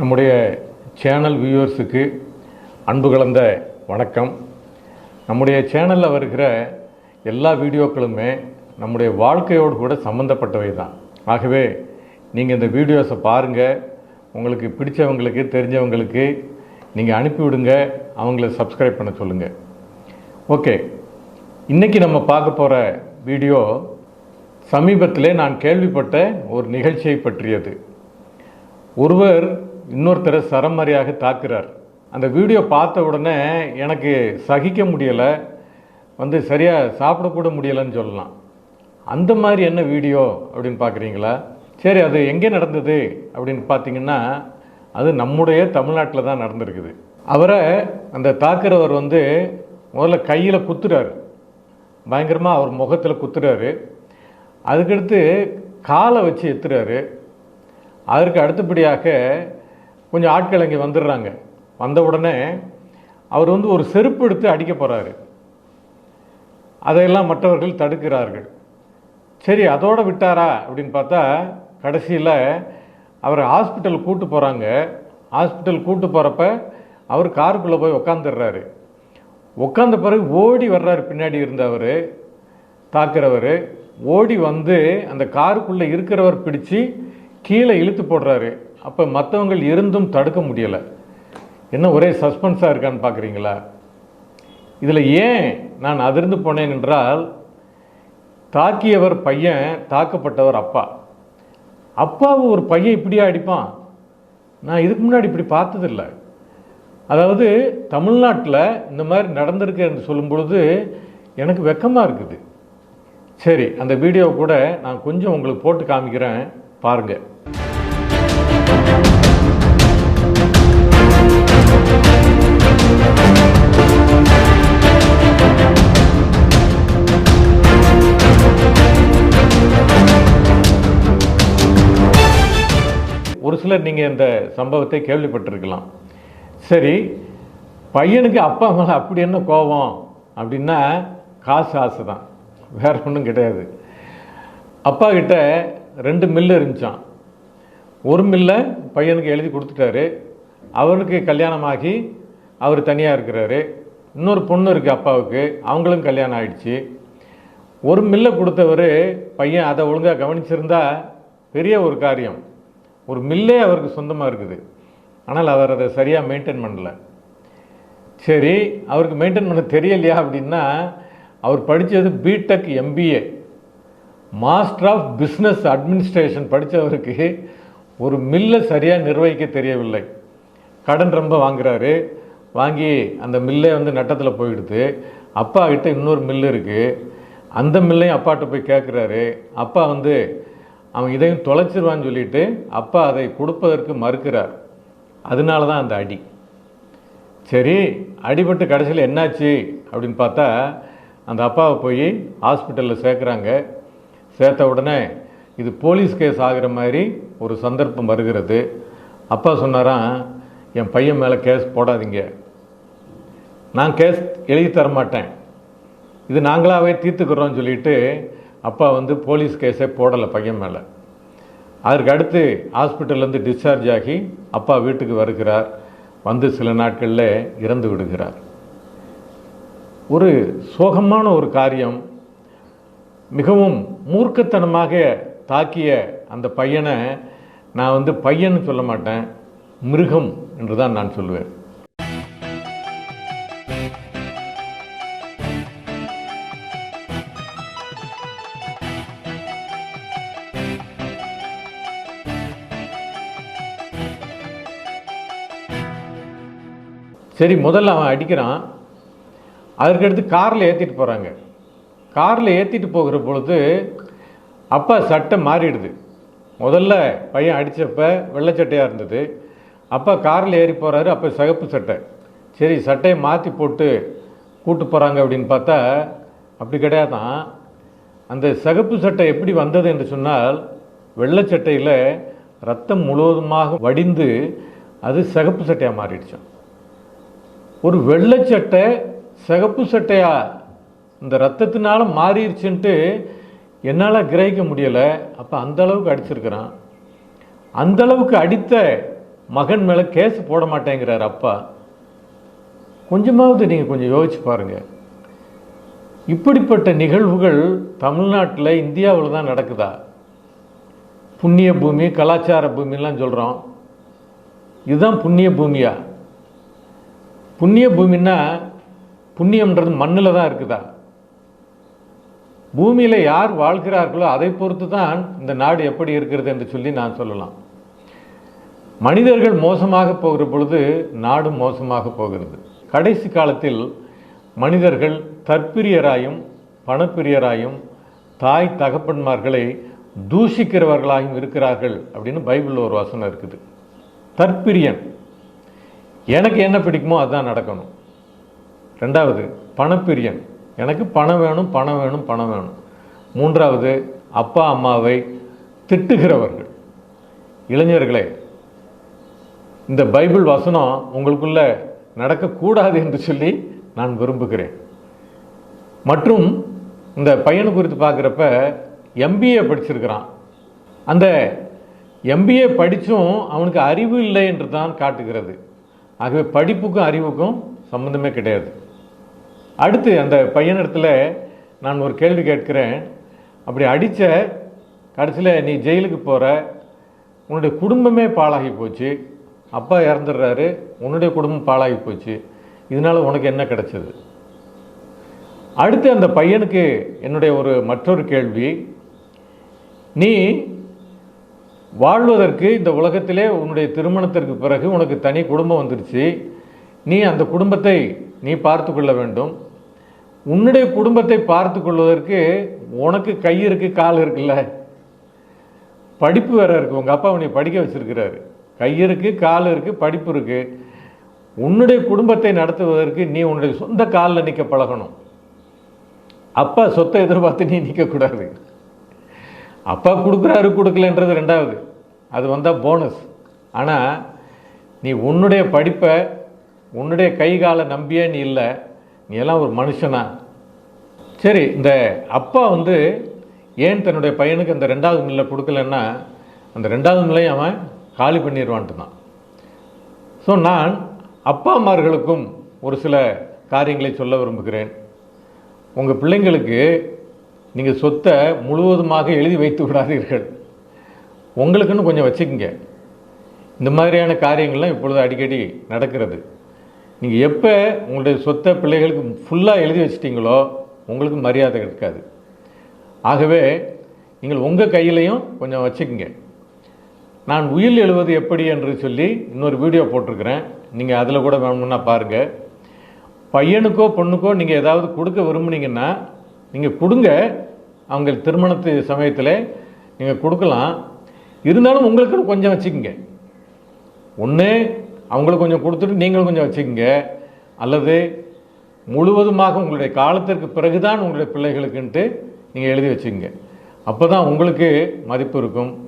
நம்முடைய சேனல் வியூவர்ஸுக்கு அன்பு கலந்த வணக்கம். நம்முடைய சேனலில் வருகிற எல்லா வீடியோக்களுமே நம்முடைய வாழ்க்கையோடு கூட சம்மந்தப்பட்டவை தான். ஆகவே நீங்கள் இந்த வீடியோஸை பாருங்கள் உங்களுக்கு பிடிச்சவங்களுக்கு தெரிஞ்சவங்களுக்கு நீங்கள் அனுப்பிவிடுங்க அவங்கள சப்ஸ்கிரைப் பண்ண சொல்லுங்கள் ஓகே. இன்றைக்கி நம்ம பார்க்க போகிற வீடியோ சமீபத்திலே நான் கேள்விப்பட்ட ஒரு நிகழ்ச்சியை பற்றியது. ஒருவர் இன்னொருத்தரை சரமாரியாக தாக்குறார். அந்த வீடியோ பார்த்த உடனே எனக்கு சகிக்க முடியலை. வந்து சரியாக சாப்பிடக்கூட முடியலைன்னு சொல்லலாம். அந்த மாதிரி என்ன வீடியோ அப்படின்னு பார்க்குறீங்களா? சரி அது எங்கே நடந்தது அப்படின்னு பார்த்தீங்கன்னா அது நம்முடைய தமிழ்நாட்டில் தான் நடந்திருக்குது. அவரை அந்த தாக்குறவர் வந்து முதல்ல கையில் குத்துறாரு. பயங்கரமாக அவர் முகத்தில் குத்துறாரு. அதுக்கடுத்து காலை வச்சு எத்துறாரு. அதற்கு அடுத்தபடியாக கொஞ்சம் ஆட்கள் அங்கே வந்துடுறாங்க. வந்த உடனே அவர் வந்து ஒரு செருப்பு எடுத்து அடிக்க போகிறாரு அதையெல்லாம் மற்றவர்கள் தடுக்கிறார்கள். சரி அதோட விட்டாரா அப்படின்னு பார்த்தா கடைசியில் அவரை ஹாஸ்பிட்டல் கூட்டு போகிறாங்க ஹாஸ்பிட்டல் கூட்டு போகிறப்ப அவர் காருக்குள்ளே போய் உக்காந்துடுறாரு. உட்காந்த பிறகு ஓடி வர்றாரு. பின்னாடி இருந்தவர் தாக்குறவர். ஓடி வந்து அந்த காருக்குள்ளே இருக்கிறவர் பிடிச்சி கீழே இழுத்து போடுறாரு. அப்போ மற்றவங்கள் இருந்தும் தடுக்க முடியலை. என்ன ஒரே சஸ்பென்ஸாக இருக்கான்னு பார்க்குறீங்களா இதில் ஏன் நான் அதிர்ந்து போனேன் என்றால் தாக்கியவர் பையன் தாக்கப்பட்டவர் அப்பா. அப்பாவை ஒரு பையன் இப்படியா அடிப்பான்? நான் இதுக்கு முன்னாடி இப்படி பார்த்ததில்ல. அதாவது தமிழ்நாட்டில் இந்த மாதிரி நடந்திருக்கு என்று சொல்லும் பொழுது எனக்கு வெக்கமாக இருக்குது. சரி அந்த வீடியோ கூட நான் கொஞ்சம் உங்களுக்கு போட்டு காமிக்கிறேன். பாருங்கள் ஒரு சிலர் நீங்கள் இந்த சம்பவத்தை கேள்விப்பட்டிருக்கலாம். சரி பையனுக்கு அப்பா மேலே அப்படி என்ன கோபம்? அப்படின்னா காசு ஆசை தான் வேற ஒன்றும் கிடையாது. அப்பா கிட்ட ரெண்டு மில்லு இருந்துச்சான் ஒரு மில்லை பையனுக்கு எழுதி கொடுத்துட்டாரு. அவருக்கு கல்யாணமாகி அவர் தனியாக இருக்கிறாரு. இன்னொரு பொண்ணு இருக்குது அப்பாவுக்கு அவங்களும் கல்யாணம் ஆயிடுச்சு. ஒரு மில்லை கொடுத்தவர் பையன் அதை ஒழுங்காக கவனிச்சிருந்தா பெரிய ஒரு காரியம். ஒரு மில்லே அவருக்கு சொந்தமாக இருக்குது. ஆனால் அவர் அதை சரியாக மெயின்டைன் பண்ணலை. சரி அவருக்கு மெயின்டைன் பண்ண தெரியலையா அப்படின்னா அவர் படித்தது BTech MBA master of business administration படித்தவருக்கு ஒரு மில்லை சரியாக நிர்வகிக்க தெரியவில்லை. கடன் ரொம்ப வாங்குறாரு. வாங்கி அந்த மில்லே வந்து நட்டத்தில் போயிடுது. அப்பா கிட்ட இன்னொரு மில்லு இருக்குது அந்த மில்லையும் அப்பாட்ட போய் கேட்குறாரு அப்பா வந்து அவன் இதையும் தொலைச்சிருவான்னு சொல்லிட்டு அப்பா அதை கொடுப்பதற்கு மறுக்கிறார். அதனால தான் அந்த அடி. சரி அடிபட்டு கடைசியில் என்னாச்சு அப்படின்னு பார்த்தா அந்த அப்பாவை போய் ஹாஸ்பிட்டலில் சேர்க்குறாங்க. சேர்த்த உடனே இது போலீஸ் கேஸ் ஆகிற மாதிரி ஒரு சந்தர்ப்பம் வருகிறது. அப்பா சொன்னாராம் என் பையன் மேலே கேஸ் போடாதீங்க. நான் கேஸ் எழுதி தர மாட்டேன் இது நாங்களாகவே தீர்த்துக்கிறோன்னு சொல்லிட்டு அப்பா வந்து போலீஸ் கேஸே போடலை பையன் மேலே. அதற்கு அடுத்து ஹாஸ்பிட்டல்லேருந்து டிஸ்சார்ஜ் ஆகி அப்பா வீட்டுக்கு வருகிறார். வந்து சில நாட்களில் இறந்து விடுகிறார். ஒரு சோகமான ஒரு காரியம். மிகவும் மூர்க்கத்தனமாக தாக்கிய அந்த பையனை நான் வந்து பையன்னு சொல்ல மாட்டேன் மிருகம் என்று தான் நான் சொல்லுவேன் சரி முதல்ல அவன் அடிக்கிறான். அதற்கடுத்து காரில் ஏற்றிட்டு போகிறாங்க காரில் ஏற்றிட்டு போகிற பொழுது அப்பா சட்டை மாறிடுது. முதல்ல பையன் அடித்தப்ப வெள்ளைச்சட்டையாக இருந்தது. அப்பா காரில் ஏறி போகிறாரு அப்போ சிகப்பு சட்டை. சரி சட்டையை மாற்றி போட்டு கூட்டு போகிறாங்க அப்படின்னு பார்த்தா அப்படி கிடையாதான். அந்த சிகப்பு சட்டை எப்படி வந்தது என்று சொன்னால் வெள்ளைச்சட்டையில் ரத்தம் முழுவதுமாக வடிந்து அது சிகப்பு சட்டையாக மாறிடுச்சான் ஒரு வெள்ளைச்சட்டை சிகப்பு சட்டையா? இந்த ரத்தத்தினால மாறிடுச்சுன்ட்டு என்னால் கிரகிக்க முடியலை. அப்போ அந்த அளவுக்கு அடிச்சிருக்கிறான். அந்த அளவுக்கு அடித்த மகன் மேலே கேஸ் போட மாட்டேங்கிறார் அப்பா. கொஞ்சமாவது நீங்கள் கொஞ்சம் யோசிச்சு பாருங்கள் இப்படிப்பட்ட நிகழ்வுகள் தமிழ்நாட்டில் இந்தியாவில் தான் நடக்குதா? புண்ணிய பூமி கலாச்சார பூமிலாம் சொல்கிறோம் இதுதான் புண்ணிய பூமியா? புண்ணிய பூமின்னா புண்ணியம்ன்றது மண்ணில் தான் இருக்குதா? பூமியில் யார் வாழ்கிறார்களோ அதை பொறுத்து தான் இந்த நாடு எப்படி இருக்கிறது என்று சொல்லி நான் சொல்லலாம். மனிதர்கள் மோசமாக போகிற பொழுது நாடும் மோசமாக போகிறது. கடைசி காலத்தில் மனிதர்கள் தற்பிரியராயும் பணப்பிரியராயும் தாய் தகப்பன்மார்களை தூஷிக்கிறவர்களாகவும் இருக்கிறார்கள் அப்படின்னு பைபிளில் ஒரு வசனம் இருக்குது. தற்பிரியன். எனக்கு என்ன பிடிக்குமோ அதுதான் நடக்கணும். ரெண்டாவது பணப்பிரியன். எனக்கு பணம் வேணும் பணம் வேணும் பணம் வேணும். மூன்றாவது அப்பா அம்மாவை திட்டுகிறவர்கள். இளைஞர்களே இந்த பைபிள் வசனம் உங்களுக்குள்ள நடக்கக்கூடாது என்று சொல்லி நான் விரும்புகிறேன். மற்றும் இந்த பையனை குறித்து பார்க்குறப்ப எம்பிஏ படிச்சிருக்கிறான். அந்த எம்பிஏ படித்தும் அவனுக்கு அறிவு இல்லை என்று தான் காட்டுகிறது. ஆகவே படிப்புக்கும் அறிவுக்கும் சம்மந்தமே கிடையாது. அடுத்து அந்த பையனிடத்தில் நான் ஒரு கேள்வி கேட்கிறேன். அப்படி அடித்த கடைசியில் நீ ஜெயிலுக்கு போகிற உன்னுடைய குடும்பமே பாழாகி போச்சு அப்பா இறந்துடுறாரு உன்னுடைய குடும்பம் பாழாகி போச்சு இதனால் உனக்கு என்ன கிடைச்சது? அடுத்து அந்த பையனுக்கு என்னுடைய ஒரு மற்றொரு கேள்வி. நீ வாழ்வதற்கு இந்த உலகத்திலே உன்னுடைய திருமணத்திற்கு பிறகு உனக்கு தனி குடும்பம் வந்துருச்சு. நீ அந்த குடும்பத்தை நீ பார்த்து கொள்ள வேண்டும். உன்னுடைய குடும்பத்தை பார்த்து கொள்வதற்கு உனக்கு கை இருக்குது கால் இருக்குல்ல. படிப்பு வேறு இருக்குது உங்கள் அப்பா உன்னை படிக்க வச்சிருக்கிறாரு. கை இருக்குது கால் இருக்குது படிப்பு இருக்குது உன்னுடைய குடும்பத்தை நடத்துவதற்கு நீ உன்னுடைய சொந்த காலில் நிற்க பழகணும். அப்பா சொத்தை எதிர்பார்த்து நீ நிற்கக்கூடாது அப்பா கொடுக்குறாரு கொடுக்கலன்றது ரெண்டாவது. அது வந்தால் போனஸ் ஆனால் நீ உன்னுடைய படிப்பை உன்னுடைய கை காலை நம்பியே நீ இல்லை. நீ எல்லாம் ஒரு மனுஷனா. சரி இந்த அப்பா வந்து ஏன் தன்னுடைய பையனுக்கு அந்த ரெண்டாவது நிலை கொடுக்கலன்னா அந்த ரெண்டாவது நிலையை அவன் காலி பண்ணிடுவான்ட்டு தான் ஸோ நான் அப்பா அம்மார்களுக்கும் ஒரு சில காரியங்களை சொல்ல விரும்புகிறேன். உங்கள் பிள்ளைங்களுக்கு நீங்கள் சொத்தை முழுவதுமாக எழுதி வைத்து விடாதீர்கள். உங்களுக்குன்னு கொஞ்சம் வச்சுக்கோங்க. இந்த மாதிரியான காரியங்கள்லாம் இப்பொழுது அடிக்கடி நடக்கிறது. நீங்கள் எப்போ உங்களுடைய சொத்தை பிள்ளைகளுக்கு ஃபுல்லாக எழுதி வச்சிட்டிங்களோ உங்களுக்கு மரியாதை இருக்காது. ஆகவே நீங்கள் உங்கள் கையிலையும் கொஞ்சம் வச்சுக்கோங்க. நான் உயில் எழுவது எப்படி என்று சொல்லி இன்னொரு வீடியோ போட்டிருக்கிறேன். நீங்கள் அதில் கூட வேணும்னா பாருங்கள் பையனுக்கோ பொண்ணுக்கோ நீங்கள் ஏதாவது கொடுக்க விரும்புனீங்கன்னா நீங்கள் கொடுங்க. அவங்க திருமணத்து சமயத்தில் நீங்கள் கொடுக்கலாம். இருந்தாலும் உங்களுக்குன்னு கொஞ்சம் வச்சுக்கோங்க. ஒன்று அவங்களுக்கு கொஞ்சம் கொடுத்துட்டு நீங்களும் கொஞ்சம் வச்சுக்கோங்க. அல்லது முழுவதுமாக உங்களுடைய காலத்திற்கு பிறகுதான் உங்களுடைய பிள்ளைகளுக்குன்ட்டு நீங்கள் எழுதி வச்சுக்கோங்க. அப்போ தான் உங்களுக்கு மதிப்பு இருக்கும்.